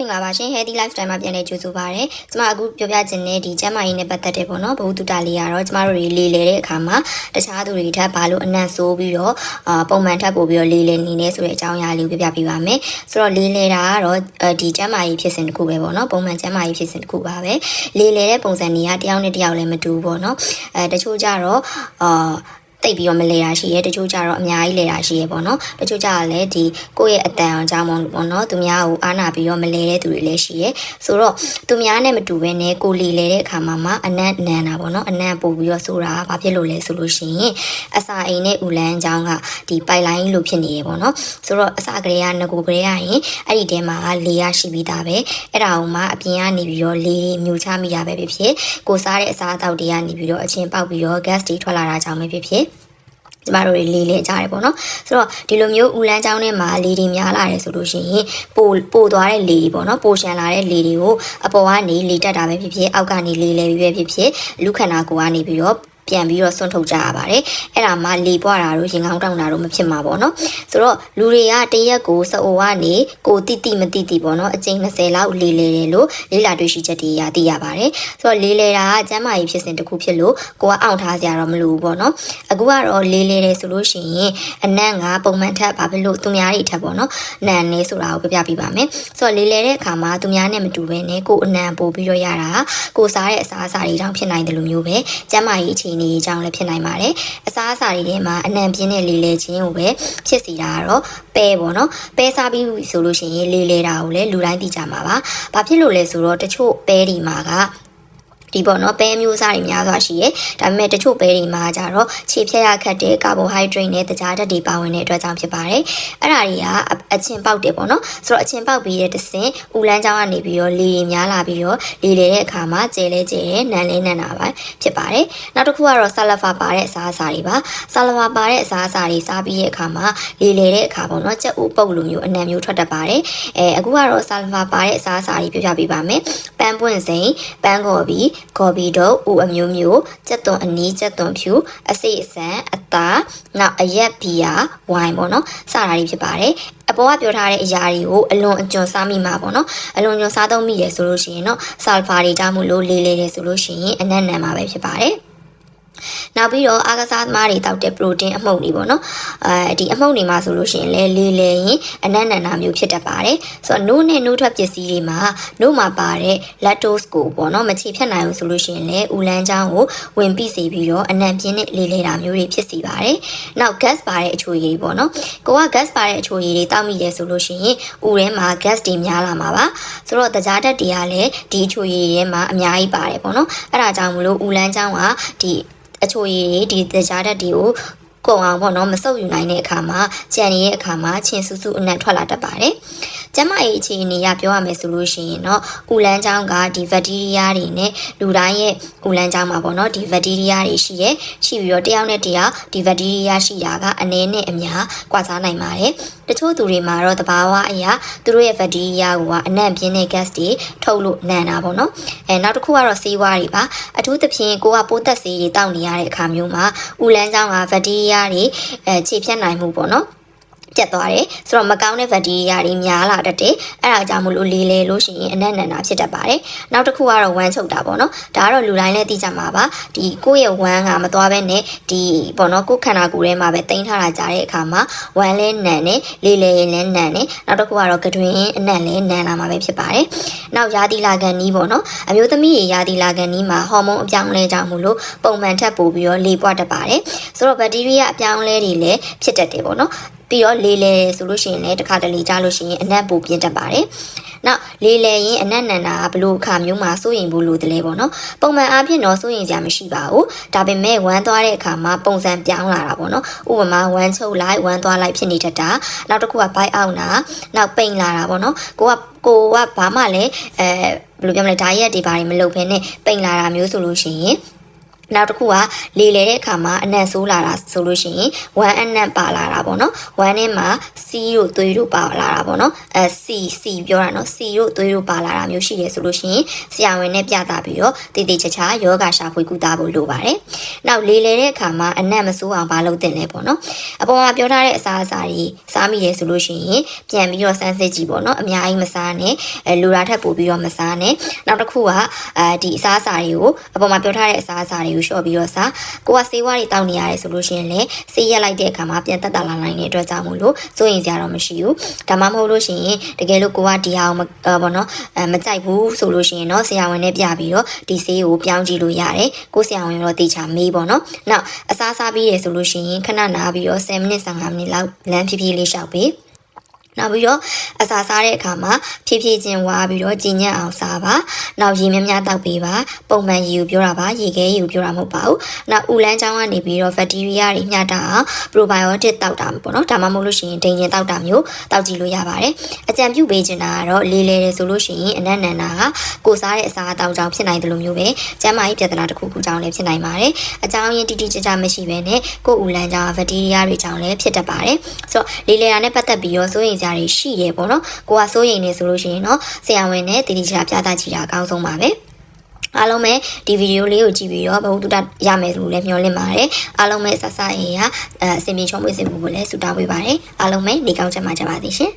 မင်္ဂလာပါရှင် Healthy Lifestyle မှာပြန်လည်ကြိုဆိုပါရစေ။ကျွန်မအခုပြောပြခြင်းနဲ့ဒီကျန်းမာရေးနဲ့ပတ်သက်တဲ့ပေါ့နော်ဘဝတုတလေးကတော့ကျမတို့တွေလေးလေတဲ့အခါမှာတခြားသူတွေထပ်ဘာလို့အနံ့ဆိုးပြီးတော့အာပုံမှန်ထပ်ပို့ပြီးတော့လေးလေနေနေဆိုတဲ့အကြောင်းအရာလေးကိုပြောပြပေးပါမယ်။ဆိုတော့လေးလေတာကတော့အဲဒီကျန်းမာရေးဖြစ်စဉ်တစ်ခုပဲပေါ့နော်ပုံမှန်ကျန်းမာရေးဖြစ်စဉ်တစ်ခုပါပဲ။လေးလေတဲ့ပုံစံတွေကတယောက်နဲ့တယောက်လည်းမတူဘူးပေါ့နော်။အဲတချို့ကြတော့အာ တိတ်ပြီးတော့မလဲတာရှိရဲတချို့ကြတော့အများကြီးလဲတာရှိရဲပေါ့နော်တချို့ကြတော့လည်းဒီကိုယ့်ရဲ့အတန်အောင်ကြောင်းမလို့ပေါ့နော်သူများကိုအားနာပြီးတော့မလဲတဲ့သူတွေလည်းရှိရဲဆိုတော့သူများနဲ့မတူဘဲနဲ့ကိုလီလဲတဲ့အခါမှာမှအနံ့နန်တာပေါ့နော်အနံ့ပို့ပြီးတော့ဆိုတာဘာဖြစ်လို့လဲဆိုလို့ရှိရင်အစာအိမ်နဲ့ဥလန်းကြောင်းကဒီပိုက်လိုင်းလို့ဖြစ်နေရပေါ့နော်ဆိုတော့အစာကလေးကငကိုကလေးကရင်အဲ့ဒီတဲမှာလေရရှိပြီးသားပဲအဲ့ဒါအောင်မှအပြင်ကနေပြီးတော့လေတွေမြူချမိရပဲဖြစ်ဖြစ်ကိုစားတဲ့အစာအသောက်တွေကနေပြီးတော့အချင်းပေါက်ပြီးတော့ gas တွေထွက်လာတာကြောင့်ပဲဖြစ်ဖြစ် ကျမတို့တွေလေးလဲကြတယ်ပေါ့နော်ဆိုတော့ဒီလိုမျိုးဦးလန်းချောင်းထဲမှာလေတွေများလာတယ်ဆိုလို့ရှိရင်ပိုပိုသွားတဲ့လေတွေပေါ့နော်ပိုရှန်လာတဲ့လေတွေကိုအပေါ်ကနေလေတက်တာပဲဖြစ်ဖြစ်အောက်ကနေလေလဲပြီးပဲဖြစ်ဖြစ်လူခန္ဓာကိုယ်ကနေပြီးတော့ ပြန်ပြီးတော့ဆွန့်ထုတ်ကြရပါတယ်အဲ့ဒါမှလေပွားတာတို့ရင်ကောင်းတောင်းတာတို့မဖြစ်မှာပေါ့နော်ဆိုတော့လူတွေကတရက်ကိုစအိုကနေကိုတိတိမတိတိပေါ့နော်အကျဉ်20လောက်လေလေတယ်လို့လေးလာတွေ့ရှိချက်တွေရသိရပါတယ်ဆိုတော့လေလေတာကကျမ်းမာရေးဖြစ်စဉ်တစ်ခုဖြစ်လို့ကိုကအောင့်ထားစရာတော့မလိုဘူးပေါ့နော်အခုကတော့လေလေတယ်ဆိုလို့ရှိရင်အနံ့ကပုံမှန်ထက်ဘာဖြစ်လို့သူများတွေထက်ပေါ့နော်နံနေဆိုတာကိုပြပြပေးပါမယ်ဆိုတော့လေလေတဲ့အခါမှာသူများနဲ့မတူဘဲနဲ့ကိုအနံပို့ပြီးတော့ရတာကိုစားတဲ့အစားအစာတွေတောင်ဖြစ်နိုင်တယ်လို့မျိုးပဲကျမ်းမာရေးအခြေအနေအကြောင်းလည်းဖြစ်နိုင်ပါတယ်အစားအစာတွေထဲမှာအနံပြင်းတဲ့လေလေခြင်းကိုပဲဖြစ်စီတာကတော့ပဲပေါ့နော်ပဲစားပြီးဆိုလို့ရှိရင်လေလေတာကိုလည်းလူတိုင်းသိကြမှာပါဘာဖြစ်လို့လဲဆိုတော့တချို့ပဲဒီမှာက ဒီပေါ့နော်ပဲမျိုးစားတွေများစွာရှိရဲဒါပေမဲ့တချို့ပဲတွေမှာကြတော့ခြေဖြတ်ရခတ်တဲ့ကာဘိုဟိုက်ဒရိတ်နဲ့တခြားဓာတ်တွေပါဝင်တဲ့အတွက်ကြောင့်ဖြစ်ပါတယ်အဲ့ဒါတွေကအချင်းပေါက်တယ်ပေါ့နော်ဆိုတော့အချင်းပေါက်ပြီးတဲ့တဆင့်ဦးလန်းချောင်းကနေပြီးတော့လေတွေများလာပြီးတော့လေလေတဲ့အခါမှာကျဲလဲကျဲတယ်နန်လဲနန်တာပါဖြစ်ပါတယ်နောက်တစ်ခုကတော့ဆာလဖာပါတဲ့အစားအစာတွေပါဆာလဖာပါတဲ့အစားအစာတွေစားပြီးတဲ့အခါမှာလေလေတဲ့အခါပေါ့နော်ကြက်ဥပုတ်လိုမျိုးအနံမျိုးထွက်တတ်ပါတယ်အဲအခုကတော့ဆာလဖာပါတဲ့အစားအစာတွေပြပြပေးပါမယ်ပန်းပွင့်စိန်ပန်းကော်ဘီကော်ဘီတို့ဥအမျိုးမျိုးကြက်သွန်အနီးကြက်သွန်ဖြူအစိအစံအသားနောက်အရက်ဘီယာဝိုင်ပေါ့နော်စတာတွေဖြစ်ပါတယ်အပေါ်ကပြောထားတဲ့အရာတွေကိုအလွန်အကျွံစားမိမှာပေါ့နော်အလွန်ကျွံစားသုံးမိတယ်ဆိုလို့ရှိရင်တော့ဆာလဖာတွေတောင်းမှုလို့လေးလေးတယ်ဆိုလို့ရှိရင်အနက်နံမှာပဲဖြစ်ပါတယ် နောက်ပြီးတော့အာကစားသမားတွေတောက်တဲ့ protein အမှုန့်တွေပေါ့နော်အဲဒီအမှုန့်တွေမှာဆိုလို့ရှိရင်လဲလေးလဲရင်အနက်နန္နာမျိုးဖြစ်တတ်ပါတယ်ဆိုတော့နို့နဲ့နို့ထွက်ပစ္စည်းတွေမှာနို့မှာပါတဲ့ lactose ကိုပေါ့နော်မချေဖြတ်နိုင်ဘူးဆိုလို့ရှိရင်လဲဦးလန်းချောင်းကိုဝင်ပိစေပြီးတော့အနံပြင်းနဲ့လေးလဲတာမျိုးတွေဖြစ်စီပါတယ်နောက် gas ပါတဲ့အချိုရည်ပေါ့နော်ကိုက gas ပါတဲ့အချိုရည်တွေတောက်မိတယ်ဆိုလို့ရှိရင်ဦးထဲမှာ gas တွေများလာမှာပါဆိုတော့တကြားတက်တွေကလည်းဒီအချိုရည်တွေထဲမှာအများကြီးပါတယ်ပေါ့နော်အဲ့ဒါကြောင့်မလို့ဦးလန်းချောင်းကဒီ အချိုရည်တွေဒီတရားဓာတ်တွေကိုကုန်အောင်ပေါ့နော်မဆုပ်ယူနိုင်တဲ့အခါမှာကြံနေတဲ့အခါမှာချင်းဆူဆူအနံ့ထွက်လာတတ်ပါတယ်။ကျမရဲ့အခြေအနေရပြောရမယ်ဆိုလို့ရှိရင်တော့ဥလန်းချောင်းကဒီဘက်တီးရီးယားတွေနဲ့လူတိုင်းရဲ့ဥလန်းချောင်းမှာပေါ့နော်ဒီဘက်တီးရီးယားတွေရှိရဲ့ရှိပြီးတော့တယောက်နဲ့တယောက်ဒီဘက်တီးရီးယားရှိတာကအနည်းနဲ့အများကွာခြားနိုင်ပါတယ်။ တချို့သူတွေမှာတော့တဘာဝအရာသူတို့ရဲ့ဘက်တီးရီးယားကအနံ့ပြင်းတဲ့ gas တွေထုတ်လို့နံတာပေါ့နော်။အဲနောက်တစ်ခုကတော့ဆေးဝါးတွေပါအထူးသဖြင့်ကိုကပိုးသက်ဆေးတွေတောက်နေရတဲ့အခါမျိုးမှာဥလန်းချောင်းကဘက်တီးရီးယားတွေအဲခြေဖြတ်နိုင်မှုပေါ့နော် ပြတ်သွားတယ်ဆိုတော့မကောင်းတဲ့ဘက်တီးရီးယားတွေများလာတတ်တယ်အဲ့ဒါကြောင့်မလို့လေးလေလို့ရှိရင်အနက်နန္တာဖြစ်တတ်ပါတယ်နောက်တစ်ခုကတော့ဝမ်းချုပ်တာပေါ့နော်ဒါကတော့လူတိုင်းလည်းသိကြမှာပါဒီကိုယ့်ရဲ့ဝမ်းကမသွားဘဲနဲ့ဒီပေါ့နော်ကိုယ်ခန္ဓာကိုယ်ထဲမှာပဲတင်ထားတာကြားတဲ့အခါမှာဝမ်းလဲနန်နေလေးလေရင်လည်းနန်နေနောက်တစ်ခုကတော့ကတွင်အနက်လည်းနန်လာမှာပဲဖြစ်ပါတယ်နောက်ယာတိလာကန်နီးပေါ့နော်အမျိုးသမီးတွေယာတိလာကန်နီးမှာဟော်မုန်းအပြောင်းလဲကြောင့်မို့လို့ပုံမှန်ထက်ပိုပြီးတော့လေပွားတတ်ပါတယ်ဆိုတော့ဘက်တီးရီးယားအပြောင်းလဲတွေလည်းဖြစ်တတ်တယ်ပေါ့နော် ပြီးတော့လေလေဆိုလို့ရှိရင်လည်းတစ်ခါတလေကြားလို့ရှိရင်အနက်ပူပြင်းတတ်ပါတယ်။နောက်လေလေရင်အနက်နန္တာဘလို့အခါမျိုးမှာစိုးရင်ဘူးလို့တလဲပေါ့နော်။ပုံမှန်အားဖြင့်တော့စိုးရင်စရာမရှိပါဘူး။ဒါပေမဲ့ဝမ်းသွားတဲ့အခါမှာပုံစံပြောင်းလာတာပေါ့နော်။ဥပမာဝမ်းချုပ်လိုက်ဝမ်းသွားလိုက်ဖြစ်နေတတ်တာ။နောက်တစ်ခုကဘိုက်အောင်တာနောက်ပိန်လာတာပေါ့နော်။ကိုကကိုကဘာမှလည်းအဲဘယ်လိုပြောမလဲဓာရက်တွေဘာတွေမလုပ်ဘဲနဲ့ပိန်လာတာမျိုးဆိုလို့ရှိရင် နောက်တစ်ခုကလေလေတဲ့အခါမှာအနံ့ဆိုးလာတာဆိုလို့ရှိရင်ဝမ်းအနံ့ပါလာတာပေါ့နော်ဝမ်းထဲမှာစီးတို့သွေးတို့ပါလာတာပေါ့နော်အဲစီစီပြောတာနော်စီတို့သွေးတို့ပါလာတာမျိုးရှိတယ်ဆိုလို့ရှိရင်ဆရာဝန်နဲ့ပြသပြီးတော့တည်တည်ချာချာယောဂရှာဖွေကုသဖို့လိုပါတယ်နောက်လေလေတဲ့အခါမှာအနံ့မဆိုးအောင်မလုပ်သင့်လဲပေါ့နော်အပေါ်မှာပြောထားတဲ့အစားအစာတွေစားမိရဲဆိုလို့ရှိရင်ပြန်ပြီးတော့စမ်းစစ်ကြည့်ပေါ့နော်အများကြီးမစားနဲ့အဲလိုတာထက်ပိုပြီးတော့မစားနဲ့နောက်တစ်ခုကအဲဒီအစားအစာတွေကိုအပေါ်မှာပြောထားတဲ့အစားအစာတွေကိုလျှော့ပြီးတော့စားကိုကဆေးဝါးတွေတောင်းနေရတယ်ဆိုလို့ရှိရင်လည်းဆေးရက်လိုက်တဲ့အခါမှာပြန်တက်တာလာနိုင်တဲ့အတွက်ကြောင့်မို့လို့စိုးရင်စရာတော့မရှိဘူးဒါမှမဟုတ်လို့ရှိရင်တကယ်လို့ကိုကဒီဟာကိုမအဲပေါ့နော်အဲမကြိုက်ဘူးဆိုလို့ရှိရင်တော့ဆရာဝန်နဲ့ပြပြီးတော့ဒီဆေးကိုပြောင်းကြည့်လို့ရတယ်ကိုဆရာဝန်ရောတေချာမေးပေါ့နော်နောက်အစားစားပြီးရဆိုလို့ရှိရင်ခဏနာပြီးတော့10မိနစ်15မိနစ်လောက်လမ်းဖြည်းဖြည်းလေးရှောက်ပေးနောက်ပြီးတော့ အစာစားတဲ့အခါမှာဖြည်းဖြည်းချင်းဝါပြီးတော့ကြည်ညက်အောင်စားပါနောက်ရေများများတောက်ပေးပါပုံမှန်ရေကိုပြောတာပါရေခဲရေကိုပြောတာမဟုတ်ပါဘူးနောက်ဥလန်းချောင်းကနေပြီးတော့ဘက်တီးရီးယားတွေမျှတအောင် probiotic တောက်တာပေါ့နော်ဒါမှမဟုတ်လို့ရှိရင်ဒိန်ရင်တောက်တာမျိုးတောက်ကြည့်လို့ရပါတယ်အကြံပြုပေးချင်တာကတော့လေးလေတယ်ဆိုလို့ရှိရင်အနက်နန္နာကကိုစားတဲ့အစာအသောက်ကြောင့်ဖြစ်နိုင်တယ်လို့မျိုးပဲကျန်းမာရေးပြဿနာတစ်ခုခုကြောင့်လည်းဖြစ်နိုင်ပါတယ်အကြောင်းရင်းတိတိကျကျမရှိဘဲနဲ့ကိုယ်ဥလန်းချောင်းဘက်တီးရီးယားတွေကြောင့်လည်းဖြစ်တတ်ပါတယ်ဆိုတော့လေးလေတာနဲ့ပတ်သက်ပြီးတော့စိုးရိမ်စရာတွေရှိရဲပေါ့နော်ကိုကစိုးရိမ်နေဆိုလို့ရှိရင်တော့ဆရာဝန်နဲ့တတိကျပြသကြည့်တာအကောင်းဆုံးပါပဲအားလုံးပဲဒီဗီဒီယိုလေးကိုကြည့်ပြီးတော့ဘဝတုတ္တရမယ်လို့လည်းမျှော်လင့်ပါတယ်အားလုံးပဲဆက်ဆက်ရေးရအအစီအမီချုံးပွေးစင်မှုကိုလည်းဆုတောင်းပေးပါတယ်အားလုံးပဲနေကောင်းချမ်းပါကြပါစေရှင်